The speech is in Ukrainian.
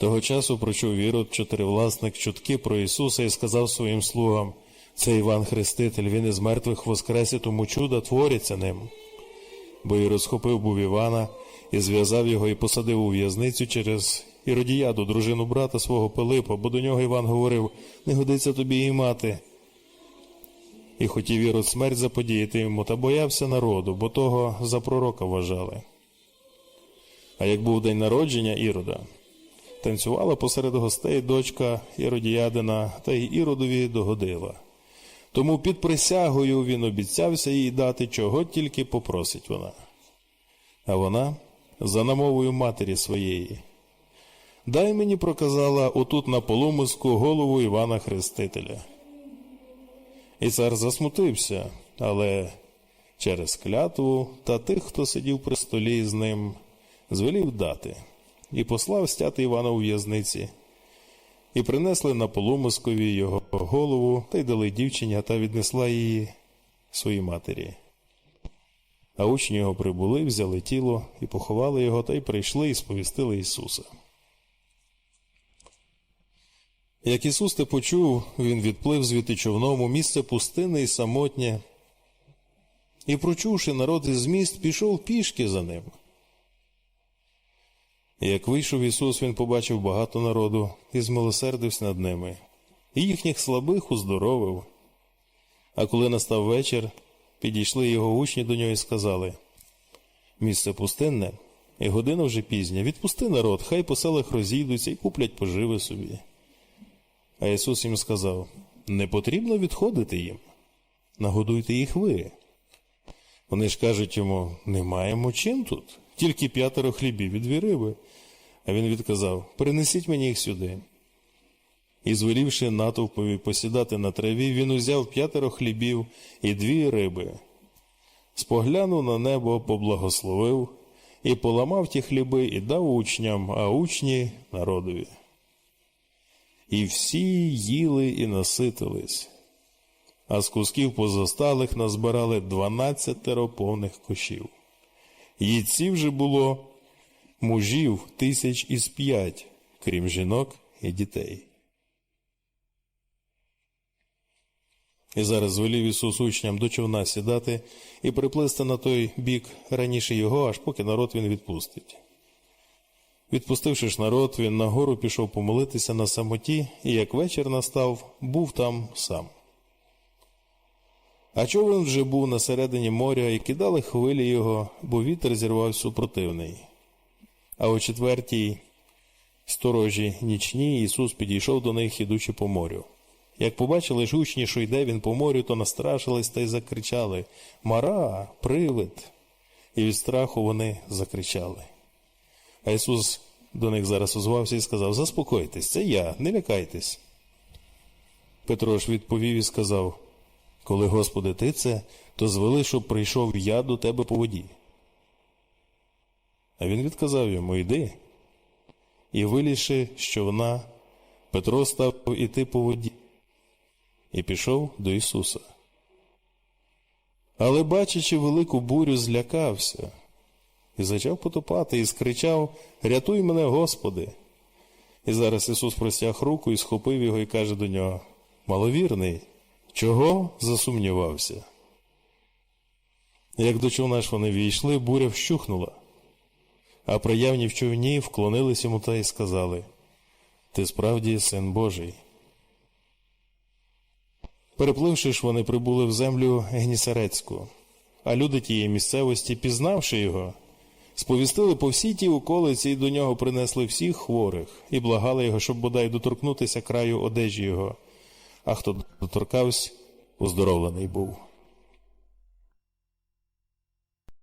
Того часу прочув Ірод, чотиривласник, чутки про Ісуса і сказав своїм слугам: Це Іван Хреститель, він із мертвих воскрес, і тому чуда творяться ним. Бо Ірод схопив був Івана і зв'язав його і посадив у в'язницю через Іродіяду, дружину брата свого Пилипа, бо до нього Іван говорив: Не годиться тобі і мати. І хотів Ірод смерть заподіяти йому, та боявся народу, бо того за пророка вважали. А як був день народження Ірода, танцювала посеред гостей дочка Іродіядина, та й Іродові догодила. Тому під присягою він обіцявся їй дати, чого тільки попросить вона. А вона за намовою матері своєї. Дай мені проказала отут на полумиску голову Івана Хрестителя. І цар засмутився, але через клятву та тих, хто сидів при столі з ним, звелів дати, і послав стяти Івана у в'язниці, і принесли на полумискові його голову та й дали дівчині, та віднесла її своїй матері. А учні його прибули, взяли тіло і поховали його, та й прийшли і сповістили Ісуса. Як Ісус те почув, він відплив звідти човном у місце пустинне і самотнє, і, прочувши народ із міст, пішов пішки за ним. Як вийшов Ісус, він побачив багато народу і змилосердився над ними, і їхніх слабих уздоровив. А коли настав вечір, підійшли його учні до нього і сказали: Місце пустинне, і година вже пізня. Відпусти народ, хай по селах розійдуться і куплять поживи собі. А Ісус їм сказав: Не потрібно відходити їм, нагодуйте їх ви. Вони ж кажуть йому: не маємо чим тут, тільки п'ятеро хлібів і дві риби. А він відказав: Принесіть мені їх сюди. І, звелівши натовпові посідати на траві, він узяв п'ятеро хлібів і дві риби. Споглянув на небо, поблагословив і поламав ті хліби і дав учням, а учні народові. І всі їли і наситились, а з кусків позосталих назбирали дванадцятеро повних кошів. Їдців же було мужів тисяч із п'ять, крім жінок і дітей. І зараз звелів Ісус учням до човна сідати і приплисти на той бік раніше його, аж поки народ він відпустить. Відпустивши ж народ, він нагору пішов помолитися на самоті, і як вечір настав, був там сам. А човен вже був на середині моря, і кидали хвилі його, бо вітер зірвав супротивний. А о четвертій сторожі нічні Ісус підійшов до них, ідучи по морю. Як побачили ж учні, що йде він по морю, то настрашились та й закричали Мара, привид! І від страху вони закричали. А Ісус до них зараз озвався і сказав: Заспокойтесь, це я, не лякайтесь. Петро ж відповів і сказав: Коли, Господи, ти це, то звели, щоб прийшов я до тебе по воді. А він відказав йому: Йди. І вилізши з човна, Петро став іти по воді і пішов до Ісуса. Але, бачачи велику бурю, злякався і почав потопати, і скричав Рятуй мене, Господи. І зараз Ісус простяг руку і схопив його і каже до нього Маловірний, чого засумнівався? Як до човна ж вони війшли, буря вщухнула, а приявні в човні вклонились йому та й сказали Ти справді син Божий. Перепливши ж, вони прибули в землю Гнісарецьку, а люди тієї місцевості, пізнавши його, сповістили по всій тій околиці і до нього принесли всіх хворих і благали його, щоб бодай доторкнутися краю одежі його, а хто доторкався, оздоровлений був.